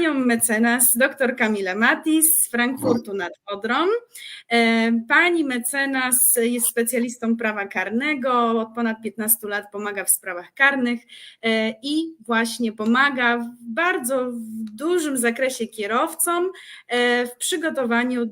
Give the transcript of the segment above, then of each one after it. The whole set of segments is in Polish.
panią mecenas dr Kamilę Matis z Frankfurtu nad Odrą. E, pani mecenas jest specjalistą prawa karnego, od ponad 15 lat pomaga w sprawach karnych e, i właśnie pomaga w bardzo dużym zakresie kierowcom e, w przygotowaniu,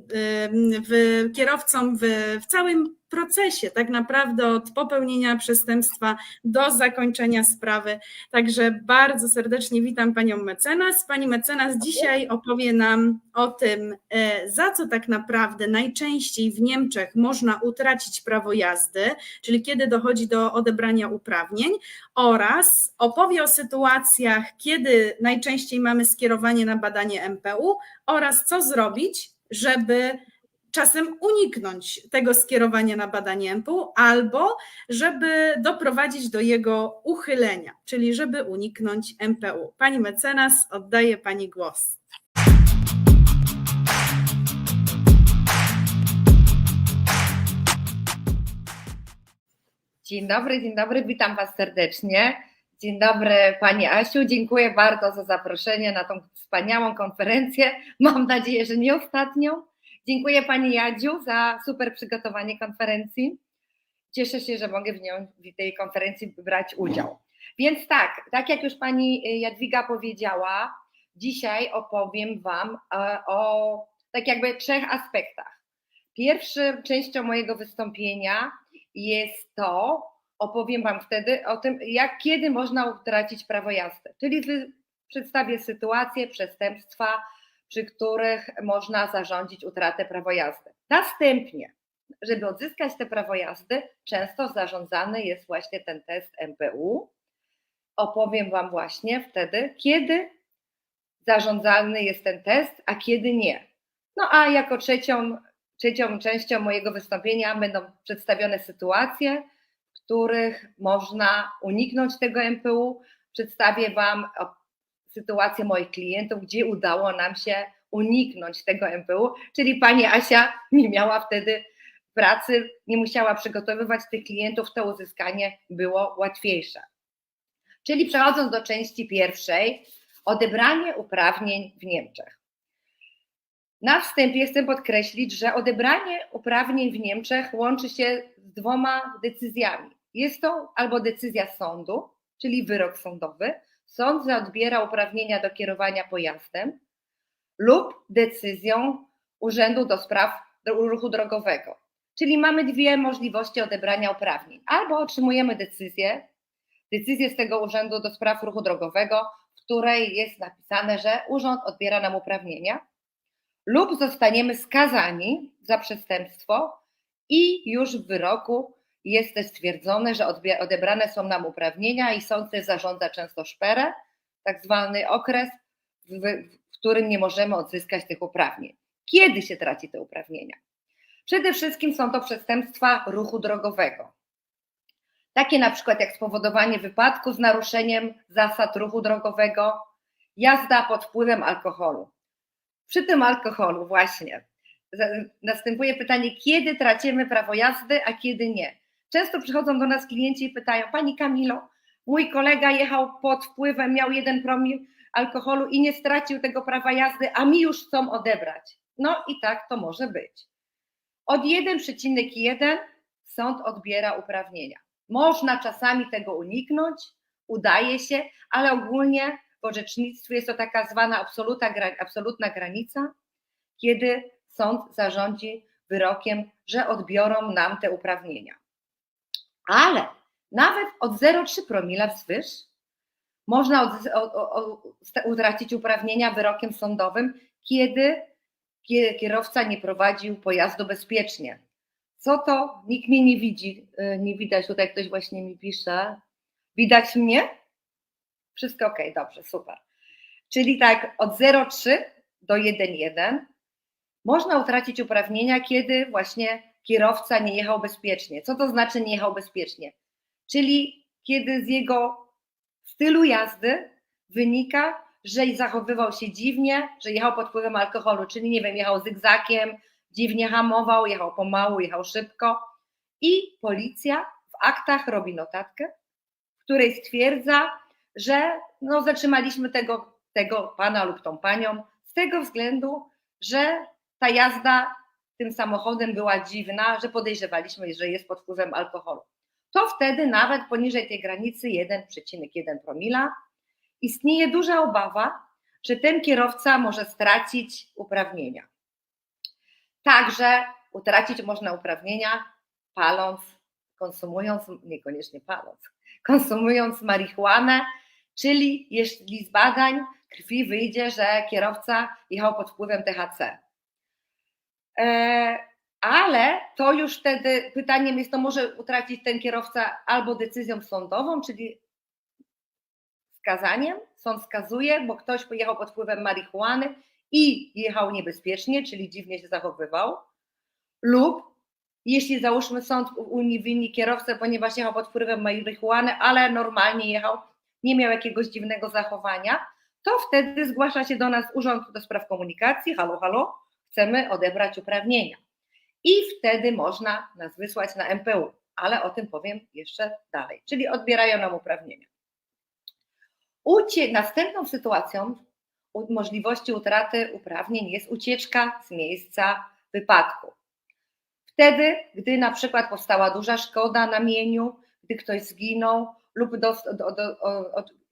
w kierowcom w, w całym procesie, tak naprawdę od popełnienia przestępstwa do zakończenia sprawy. Także bardzo serdecznie witam panią mecenas. Pani mecenas dzisiaj opowie nam o tym, e, za co tak naprawdę najczęściej w Niemczech można utracić prawo jazdy, czyli kiedy dochodzi do odebrania uprawnień, oraz opowie o sytuacjach, kiedy najczęściej mamy skierowanie na badanie MPU oraz co zrobić, żeby czasem uniknąć tego skierowania na badanie MPU, albo żeby doprowadzić do jego uchylenia, czyli żeby uniknąć MPU. Pani mecenas, oddaję Pani głos. Dzień dobry, dzień dobry, witam Was serdecznie. Dzień dobry Pani Asiu, dziękuję bardzo za zaproszenie na tą wspaniałą konferencję. Mam nadzieję, że nie ostatnią. Dziękuję Pani Jadziu za super przygotowanie konferencji. Cieszę się, że mogę w, nią, w tej konferencji brać udział. Więc tak, tak jak już Pani Jadwiga powiedziała, dzisiaj opowiem Wam e, o tak jakby trzech aspektach. Pierwszą częścią mojego wystąpienia jest to, opowiem Wam wtedy o tym, jak kiedy można utracić prawo jazdy. Czyli przedstawię sytuację przestępstwa, przy których można zarządzić utratę prawa jazdy. Następnie, żeby odzyskać te prawo jazdy, często zarządzany jest właśnie ten test MPU. Opowiem Wam właśnie wtedy, kiedy zarządzany jest ten test, a kiedy nie. No a jako trzecią, trzecią częścią mojego wystąpienia będą przedstawione sytuacje, w których można uniknąć tego MPU. Przedstawię Wam sytuację moich klientów, gdzie udało nam się uniknąć tego MPU, czyli pani Asia nie miała wtedy pracy, nie musiała przygotowywać tych klientów, to uzyskanie było łatwiejsze. Czyli przechodząc do części pierwszej, odebranie uprawnień w Niemczech. Na wstępie chcę podkreślić, że odebranie uprawnień w Niemczech łączy się z dwoma decyzjami. Jest to albo decyzja sądu, czyli wyrok sądowy, sąd odbiera uprawnienia do kierowania pojazdem lub decyzją Urzędu do Spraw Ruchu Drogowego. Czyli mamy dwie możliwości odebrania uprawnień. Albo otrzymujemy decyzję, decyzję z tego Urzędu do Spraw Ruchu Drogowego, w której jest napisane, że urząd odbiera nam uprawnienia, lub zostaniemy skazani za przestępstwo i już w wyroku jest też stwierdzone, że odebrane są nam uprawnienia i sąd też zarządza często szperę, tak zwany okres, w, w którym nie możemy odzyskać tych uprawnień. Kiedy się traci te uprawnienia? Przede wszystkim są to przestępstwa ruchu drogowego. Takie na przykład jak spowodowanie wypadku z naruszeniem zasad ruchu drogowego, jazda pod wpływem alkoholu. Przy tym alkoholu właśnie następuje pytanie, kiedy tracimy prawo jazdy, a kiedy nie. Często przychodzą do nas klienci i pytają: Pani Kamilo, mój kolega jechał pod wpływem, miał jeden promil alkoholu i nie stracił tego prawa jazdy, a mi już chcą odebrać. No i tak to może być. Od 1,1 sąd odbiera uprawnienia. Można czasami tego uniknąć, udaje się, ale ogólnie w orzecznictwie jest to taka zwana absolutna, absolutna granica, kiedy sąd zarządzi wyrokiem, że odbiorą nam te uprawnienia. Ale nawet od 0,3 promila wzwyż można od, od, od, utracić uprawnienia wyrokiem sądowym, kiedy kierowca nie prowadził pojazdu bezpiecznie. Co to? Nikt mnie nie widzi. Y, nie widać, tutaj ktoś właśnie mi pisze. Widać mnie? Wszystko ok, dobrze, super. Czyli tak od 0,3 do 1,1 można utracić uprawnienia, kiedy właśnie kierowca nie jechał bezpiecznie. Co to znaczy nie jechał bezpiecznie? Czyli kiedy z jego stylu jazdy wynika, że zachowywał się dziwnie, że jechał pod wpływem alkoholu, czyli nie wiem, jechał zygzakiem, dziwnie hamował, jechał pomału, jechał szybko. I policja w aktach robi notatkę, w której stwierdza, że no, zatrzymaliśmy tego, tego pana lub tą panią z tego względu, że ta jazda tym samochodem była dziwna, że podejrzewaliśmy, że jest pod wpływem alkoholu. To wtedy nawet poniżej tej granicy 1,1 promila istnieje duża obawa, że ten kierowca może stracić uprawnienia. Także utracić można uprawnienia paląc, konsumując, niekoniecznie paląc, konsumując marihuanę, czyli jeśli z badań krwi wyjdzie, że kierowca jechał pod wpływem THC. E, ale to już wtedy pytaniem jest, to może utracić ten kierowca albo decyzją sądową, czyli skazaniem. Sąd skazuje, bo ktoś pojechał pod wpływem marihuany i jechał niebezpiecznie, czyli dziwnie się zachowywał, lub jeśli załóżmy sąd uniewinni kierowcę, ponieważ jechał pod wpływem marihuany, ale normalnie jechał, nie miał jakiegoś dziwnego zachowania, to wtedy zgłasza się do nas Urząd do Spraw Komunikacji, halo, halo, chcemy odebrać uprawnienia. I wtedy można nas wysłać na MPU, ale o tym powiem jeszcze dalej, czyli odbierają nam uprawnienia. Ucie następną sytuacją możliwości utraty uprawnień jest ucieczka z miejsca wypadku. Wtedy, gdy na przykład powstała duża szkoda na mieniu, gdy ktoś zginął lub do, do, do,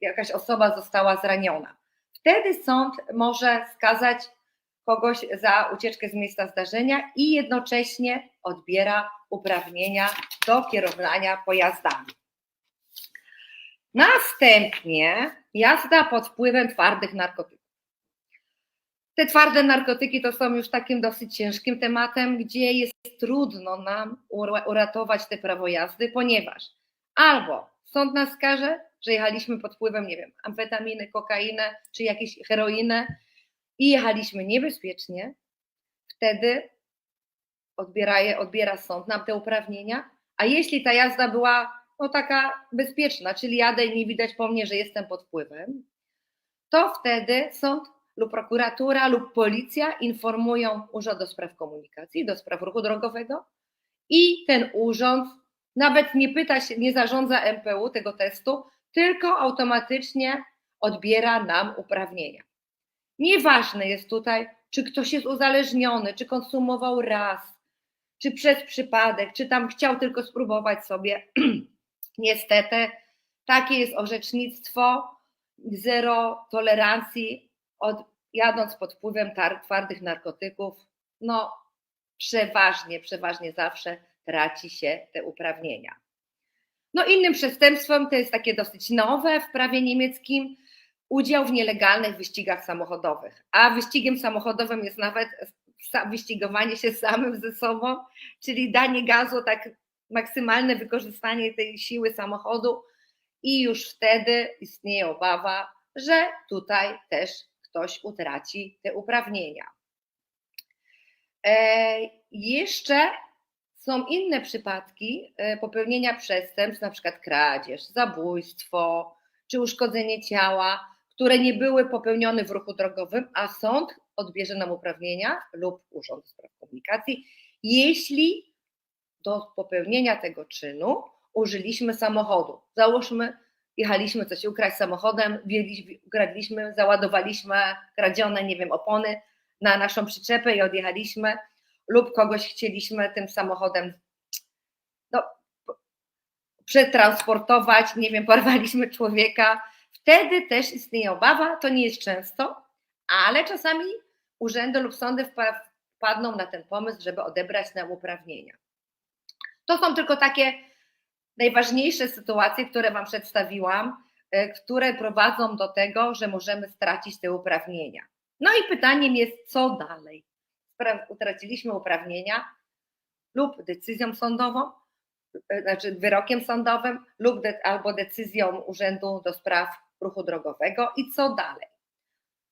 jakaś osoba została zraniona. Wtedy sąd może skazać kogoś za ucieczkę z miejsca zdarzenia i jednocześnie odbiera uprawnienia do kierowania pojazdami. Następnie jazda pod wpływem twardych narkotyków. Te twarde narkotyki to są już takim dosyć ciężkim tematem, gdzie jest trudno nam uratować te prawo jazdy, ponieważ albo sąd nas skaże, że jechaliśmy pod wpływem, nie wiem, amfetaminy, kokainę czy jakiejś heroiny i jechaliśmy niebezpiecznie, wtedy odbiera, odbiera sąd nam te uprawnienia, a jeśli ta jazda była no, taka bezpieczna, czyli jadę i nie widać po mnie, że jestem pod wpływem, to wtedy sąd lub prokuratura lub policja informują Urząd do Spraw Komunikacji, do Spraw Ruchu Drogowego i ten urząd nawet nie pyta się, nie zarządza MPU tego testu, tylko automatycznie odbiera nam uprawnienia. Nieważne jest tutaj, czy ktoś jest uzależniony, czy konsumował raz, czy przez przypadek, czy tam chciał tylko spróbować sobie. Niestety, takie jest orzecznictwo, zero tolerancji, od, jadąc pod wpływem tar, twardych narkotyków, no przeważnie, przeważnie zawsze traci się te uprawnienia. No innym przestępstwem, to jest takie dosyć nowe w prawie niemieckim, udział w nielegalnych wyścigach samochodowych. A wyścigiem samochodowym jest nawet wyścigowanie się samym ze sobą, czyli danie gazu, tak maksymalne wykorzystanie tej siły samochodu i już wtedy istnieje obawa, że tutaj też ktoś utraci te uprawnienia. E, jeszcze są inne przypadki e, popełnienia przestępstw, na przykład kradzież, zabójstwo czy uszkodzenie ciała, które nie były popełnione w ruchu drogowym, a sąd odbierze nam uprawnienia lub Urząd Spraw Komunikacji, jeśli do popełnienia tego czynu użyliśmy samochodu. Załóżmy, jechaliśmy coś ukraść samochodem, ukradliśmy, załadowaliśmy kradzione, nie wiem, opony na naszą przyczepę i odjechaliśmy, lub kogoś chcieliśmy tym samochodem no, przetransportować, nie wiem, porwaliśmy człowieka. Wtedy też istnieje obawa, to nie jest często, ale czasami urzędy lub sądy wpadną na ten pomysł, żeby odebrać nam uprawnienia. To są tylko takie najważniejsze sytuacje, które Wam przedstawiłam, e, które prowadzą do tego, że możemy stracić te uprawnienia. No i pytaniem jest, co dalej? Utraciliśmy uprawnienia lub decyzją sądową, e, znaczy wyrokiem sądowym, lub de, albo decyzją Urzędu do Spraw Ruchu Drogowego i co dalej?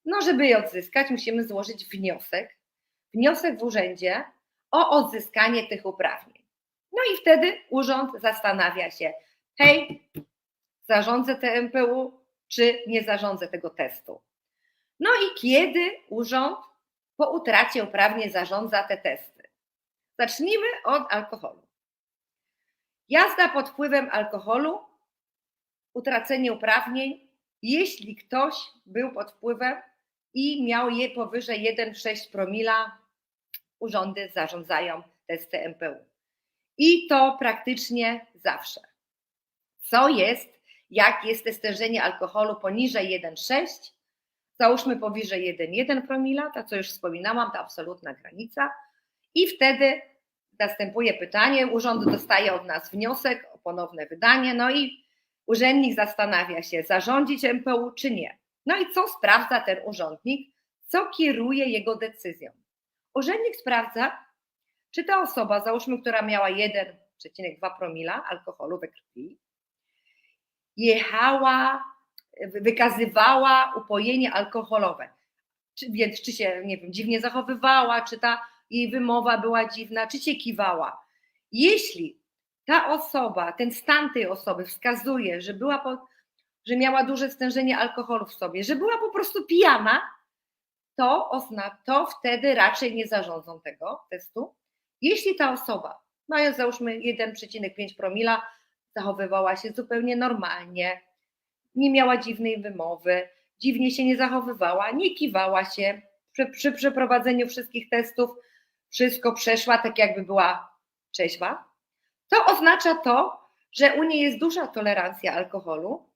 No, żeby je odzyskać, musimy złożyć wniosek, wniosek w urzędzie o odzyskanie tych uprawnień. No i wtedy urząd zastanawia się, hej, zarządzę TMPU, czy nie zarządzę tego testu. No i kiedy urząd po utracie uprawnień zarządza te testy? Zacznijmy od alkoholu. Jazda pod wpływem alkoholu, utracenie uprawnień jeśli ktoś był pod wpływem i miał je powyżej 1,6 promila, urzędy zarządzają testy MPU. I to praktycznie zawsze. Co jest, jak jest stężenie alkoholu poniżej 1,6, załóżmy powyżej 1,1 promila, to co już wspominałam, ta absolutna granica, i wtedy następuje pytanie, urząd dostaje od nas wniosek o ponowne wydanie, no i urzędnik zastanawia się, zarządzić MPU czy nie. No i co sprawdza ten urzędnik? Co kieruje jego decyzją? Urzędnik sprawdza, czy ta osoba, załóżmy, która miała 1,2 promila alkoholu we krwi, jechała, wykazywała upojenie alkoholowe. Czy, więc czy się, nie wiem, dziwnie zachowywała, czy ta jej wymowa była dziwna, czy się kiwała. Jeśli ta osoba, ten stan tej osoby wskazuje, że była, po, że miała duże stężenie alkoholu w sobie, że była po prostu pijana, to, ozna, to wtedy raczej nie zarządzą tego testu. Jeśli ta osoba, mając załóżmy 1,5 promila, zachowywała się zupełnie normalnie, nie miała dziwnej wymowy, dziwnie się nie zachowywała, nie kiwała się, przy, przy przeprowadzeniu wszystkich testów wszystko przeszła tak, jakby była trzeźwa, to oznacza to, że u niej jest duża tolerancja alkoholu.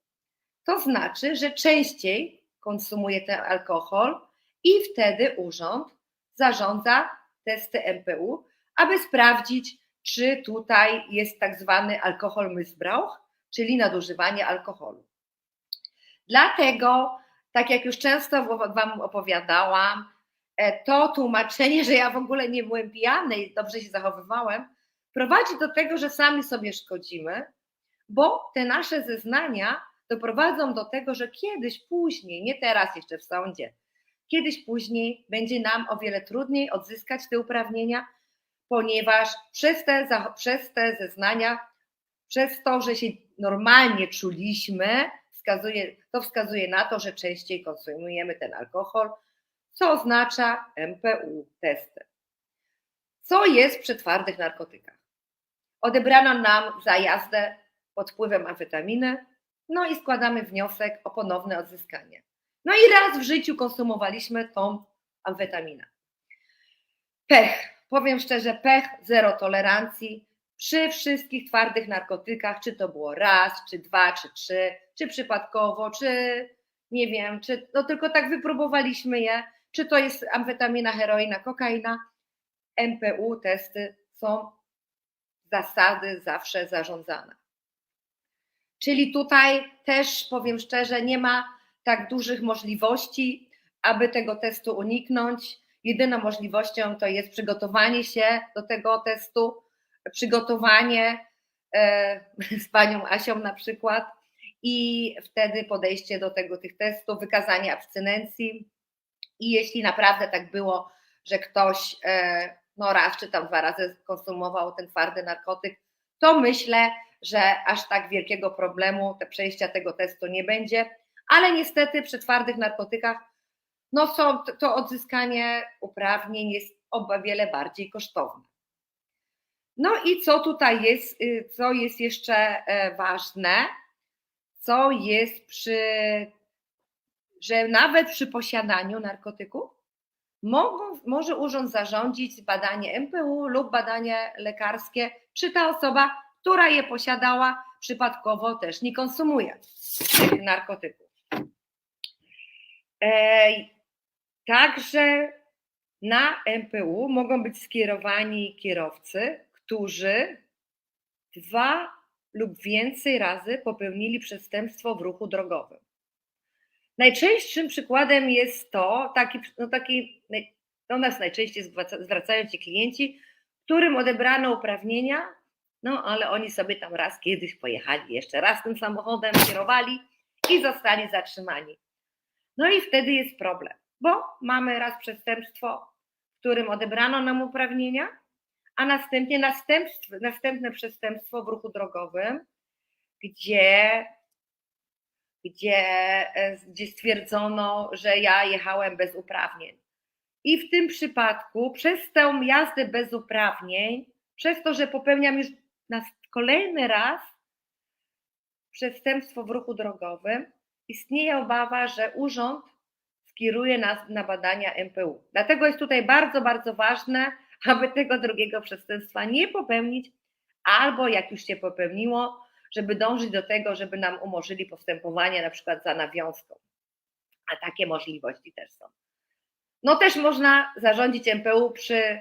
To znaczy, że częściej konsumuje ten alkohol i wtedy urząd zarządza testy MPU, aby sprawdzić, czy tutaj jest tak zwany alkohol Missbrauch, czyli nadużywanie alkoholu. Dlatego, tak jak już często Wam opowiadałam, to tłumaczenie, że ja w ogóle nie byłem pijany i dobrze się zachowywałem, prowadzi do tego, że sami sobie szkodzimy, bo te nasze zeznania doprowadzą do tego, że kiedyś później, nie teraz jeszcze w sądzie, kiedyś później będzie nam o wiele trudniej odzyskać te uprawnienia, ponieważ przez te, przez te zeznania, przez to, że się normalnie czuliśmy, wskazuje, to wskazuje na to, że częściej konsumujemy ten alkohol, co oznacza MPU testy. Co jest przy twardych narkotykach? Odebrano nam za jazdę pod wpływem amfetaminy, no i składamy wniosek o ponowne odzyskanie. No i raz w życiu konsumowaliśmy tą amfetaminę. Pech, powiem szczerze, pech, zero tolerancji przy wszystkich twardych narkotykach, czy to było raz, czy dwa, czy trzy, czy przypadkowo, czy nie wiem, czy no tylko tak wypróbowaliśmy je, czy to jest amfetamina, heroina, kokaina. MPU testy są zasady zawsze zarządzane. Czyli tutaj też powiem szczerze, nie ma tak dużych możliwości, aby tego testu uniknąć. Jedyną możliwością to jest przygotowanie się do tego testu, przygotowanie e, z panią Asią na przykład i wtedy podejście do tego tych testów, wykazanie abstynencji, i jeśli naprawdę tak było, że ktoś e, no raz czy tam dwa razy konsumował ten twardy narkotyk, to myślę, że aż tak wielkiego problemu te przejścia tego testu nie będzie, ale niestety przy twardych narkotykach no są, to odzyskanie uprawnień jest o wiele bardziej kosztowne. No i co tutaj jest, y, co jest jeszcze e, ważne, co jest przy że nawet przy posiadaniu narkotyków mogą, może urząd zarządzić badanie MPU lub badanie lekarskie, czy ta osoba, która je posiadała, przypadkowo też nie konsumuje tych narkotyków. Także na MPU mogą być skierowani kierowcy, którzy dwa lub więcej razy popełnili przestępstwo w ruchu drogowym. Najczęstszym przykładem jest to, taki, no taki, do nas najczęściej zwracają się klienci, którym odebrano uprawnienia, no ale oni sobie tam raz kiedyś pojechali, jeszcze raz tym samochodem kierowali i zostali zatrzymani. No i wtedy jest problem, bo mamy raz przestępstwo, którym odebrano nam uprawnienia, a następnie następne przestępstwo w ruchu drogowym, gdzie gdzie, e, gdzie stwierdzono, że ja jechałem bez uprawnień. I w tym przypadku, przez tę jazdę bez uprawnień, przez to, że popełniam już na kolejny raz przestępstwo w ruchu drogowym, istnieje obawa, że urząd skieruje nas na badania MPU. Dlatego jest tutaj bardzo, bardzo ważne, aby tego drugiego przestępstwa nie popełnić, albo jak już się popełniło, żeby dążyć do tego, żeby nam umorzyli postępowanie na przykład za nawiązką. A takie możliwości też są. No też można zarządzić MPU przy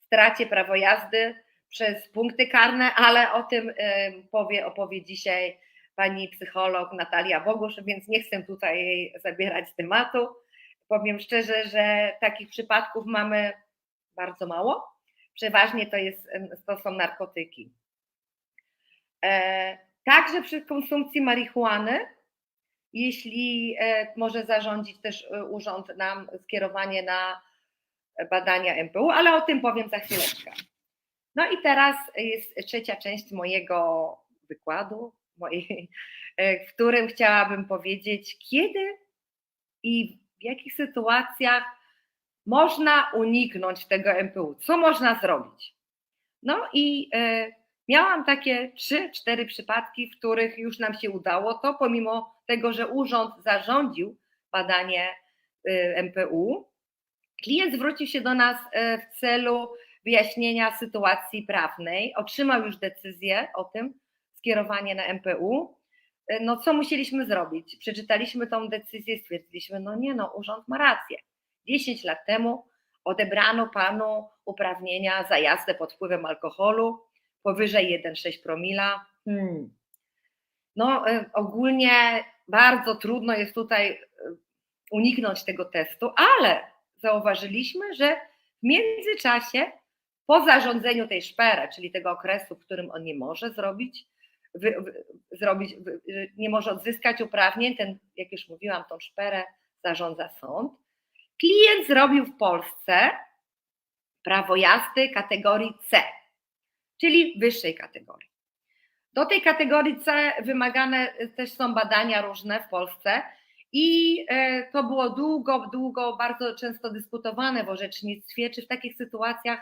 stracie prawo jazdy przez punkty karne, ale o tym powie, opowie dzisiaj pani psycholog Natalia Bogusz, więc nie chcę tutaj jej zabierać tematu. Powiem szczerze, że takich przypadków mamy bardzo mało. Przeważnie to, jest, to są narkotyki. Także przy konsumpcji marihuany, jeśli może zarządzić też urząd nam skierowanie na badania MPU, ale o tym powiem za chwileczkę. No i teraz jest trzecia część mojego wykładu, w którym chciałabym powiedzieć, kiedy i w jakich sytuacjach można uniknąć tego MPU, co można zrobić. No i miałam takie trzy, cztery przypadki, w których już nam się udało to, pomimo tego, że urząd zarządził badanie MPU. Klient zwrócił się do nas w celu wyjaśnienia sytuacji prawnej, otrzymał już decyzję o tym, skierowanie na MPU. No co musieliśmy zrobić? Przeczytaliśmy tą decyzję, stwierdziliśmy, no nie no, urząd ma rację. 10 lat temu odebrano panu uprawnienia za jazdę pod wpływem alkoholu powyżej 1,6 promila. Hmm. No ogólnie bardzo trudno jest tutaj uniknąć tego testu, ale zauważyliśmy, że w międzyczasie po zarządzeniu tej szpery, czyli tego okresu, w którym on nie może zrobić, wy, wy, zrobić, wy, nie może odzyskać uprawnień, ten, jak już mówiłam, tą szperę zarządza sąd. Klient zrobił w Polsce prawo jazdy kategorii C, czyli wyższej kategorii. Do tej kategorii C wymagane też są badania różne w Polsce i to było długo, długo, bardzo często dyskutowane w orzecznictwie, czy w takich sytuacjach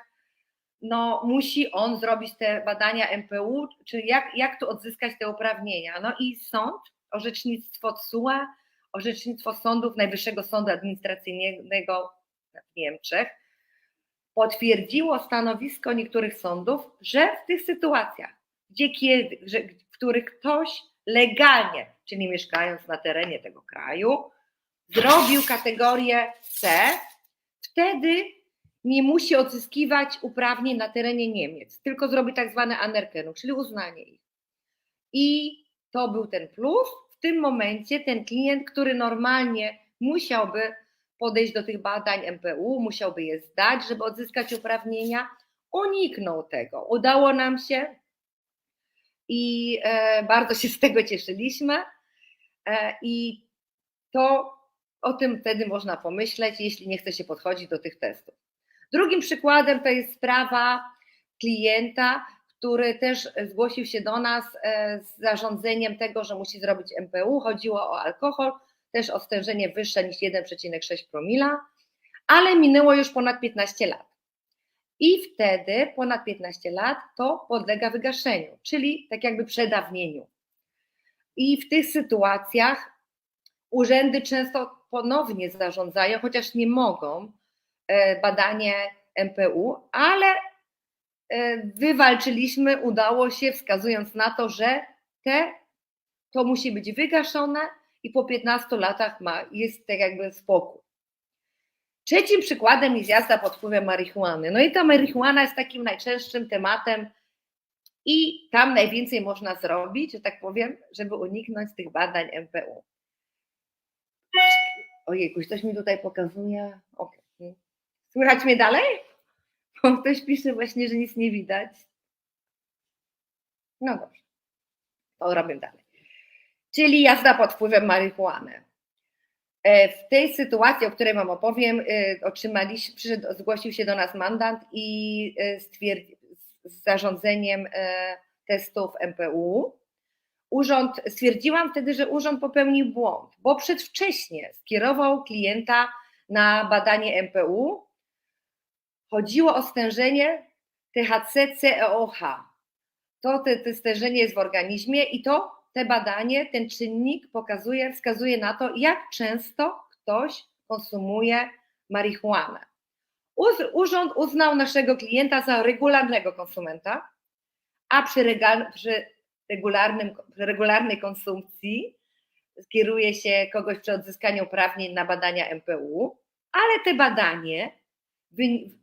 no, musi on zrobić te badania MPU, czy jak, jak tu odzyskać te uprawnienia. No i sąd, orzecznictwo TSUE, orzecznictwo sądów Najwyższego Sądu Administracyjnego w Niemczech potwierdziło stanowisko niektórych sądów, że w tych sytuacjach, gdzie kiedy, że, w których ktoś legalnie, czyli mieszkając na terenie tego kraju, zrobił kategorię C, wtedy nie musi odzyskiwać uprawnień na terenie Niemiec, tylko zrobi tak zwane anerkennung, czyli uznanie ich. I to był ten plus. W tym momencie ten klient, który normalnie musiałby podejść do tych badań MPU, musiałby je zdać, żeby odzyskać uprawnienia, uniknął tego. Udało nam się i e, bardzo się z tego cieszyliśmy. E, I to o tym wtedy można pomyśleć, jeśli nie chce się podchodzić do tych testów. Drugim przykładem to jest sprawa klienta, który też zgłosił się do nas z zarządzeniem tego, że musi zrobić MPU. Chodziło o alkohol, też o stężenie wyższe niż 1,6 promila, ale minęło już ponad 15 lat. I wtedy ponad 15 lat to podlega wygaszeniu, czyli tak jakby przedawnieniu. I w tych sytuacjach urzędy często ponownie zarządzają, chociaż nie mogą, badanie MPU, ale wywalczyliśmy, udało się, wskazując na to, że te, to musi być wygaszone i po 15 latach ma, jest tak jakby spokój. Trzecim przykładem jest jazda pod wpływem marihuany. No i ta marihuana jest takim najczęstszym tematem i tam najwięcej można zrobić, że tak powiem, żeby uniknąć tych badań MPU. Ojej, ktoś mi tutaj pokazuje. Okay. Słychać mnie dalej? Bo ktoś pisze właśnie, że nic nie widać. No dobrze, to robię dalej. Czyli jazda pod wpływem marihuany. W tej sytuacji, o której Wam opowiem, otrzymaliśmy, przyszedł, zgłosił się do nas mandant i stwierdził z zarządzeniem testów MPU. Urząd, stwierdziłam wtedy, że urząd popełnił błąd, bo przedwcześnie skierował klienta na badanie MPU, Chodziło o stężenie THC-CEOH. To te, te stężenie jest w organizmie i to te badanie, ten czynnik pokazuje, wskazuje na to, jak często ktoś konsumuje marihuanę. Urząd uznał naszego klienta za regularnego konsumenta, a przy, przy, regularnym, przy regularnej konsumpcji skieruje się kogoś przy odzyskaniu uprawnień na badania MPU, ale te badanie,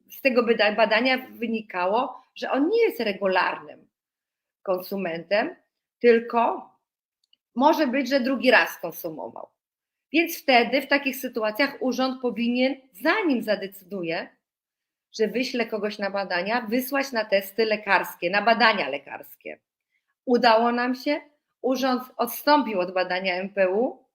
z tego bada- badania wynikało, że on nie jest regularnym konsumentem, tylko może być, że drugi raz konsumował. Więc wtedy w takich sytuacjach urząd powinien, zanim zadecyduje, że wyśle kogoś na badania, wysłać na testy lekarskie, na badania lekarskie. Udało nam się, urząd odstąpił od badania MPU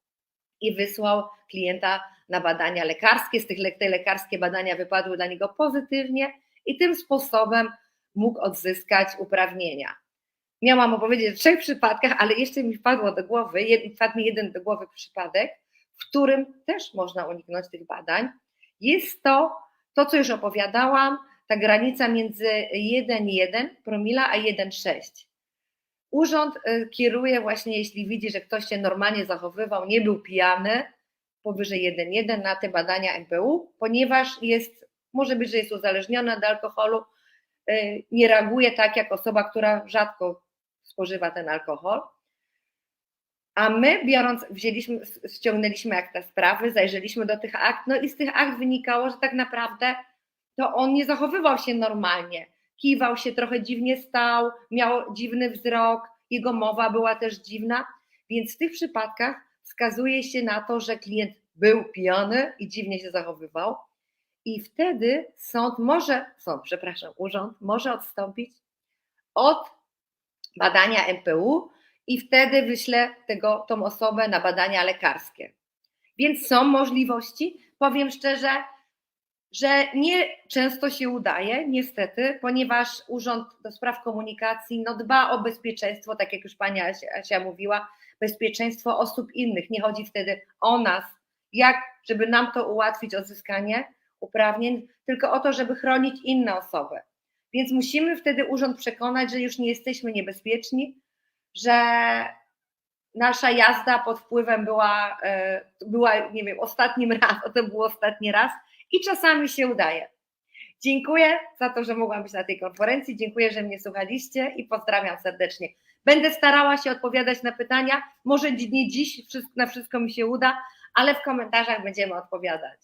i wysłał klienta na badania lekarskie. Z tych te lekarskie badania wypadły dla niego pozytywnie i tym sposobem mógł odzyskać uprawnienia. Miałam opowiedzieć o trzech przypadkach, ale jeszcze mi wpadło do głowy, wpadł mi jeden do głowy przypadek, w którym też można uniknąć tych badań. Jest to to, co już opowiadałam, ta granica między 1,1 promila a 1,6. Urząd y, kieruje właśnie, jeśli widzi, że ktoś się normalnie zachowywał, nie był pijany, powyżej 1,1 na te badania MPU, ponieważ jest, może być, że jest uzależniony od alkoholu, y, nie reaguje tak jak osoba, która rzadko spożywa ten alkohol. A my, biorąc, wzięliśmy, ściągnęliśmy akta sprawy, zajrzeliśmy do tych akt, no i z tych akt wynikało, że tak naprawdę to on nie zachowywał się normalnie. Kiwał się, trochę dziwnie stał, miał dziwny wzrok, jego mowa była też dziwna, więc w tych przypadkach wskazuje się na to, że klient był pijany i dziwnie się zachowywał. I wtedy sąd może, sąd, przepraszam, urząd może odstąpić od badania MPU i wtedy wyślę tego, tą osobę na badania lekarskie. Więc są możliwości. Powiem szczerze, że nie często się udaje, niestety, ponieważ Urząd do Spraw Komunikacji no, dba o bezpieczeństwo, tak jak już pani Asia, Asia mówiła, bezpieczeństwo osób innych. Nie chodzi wtedy o nas, jak, żeby nam to ułatwić odzyskanie uprawnień, tylko o to, żeby chronić inne osoby. Więc musimy wtedy urząd przekonać, że już nie jesteśmy niebezpieczni, że nasza jazda pod wpływem była, e, była, nie wiem, ostatnim raz, to był ostatni raz i czasami się udaje. Dziękuję za to, że mogłam być na tej konferencji, dziękuję, że mnie słuchaliście i pozdrawiam serdecznie. Będę starała się odpowiadać na pytania, może nie dziś na wszystko mi się uda, ale w komentarzach będziemy odpowiadać.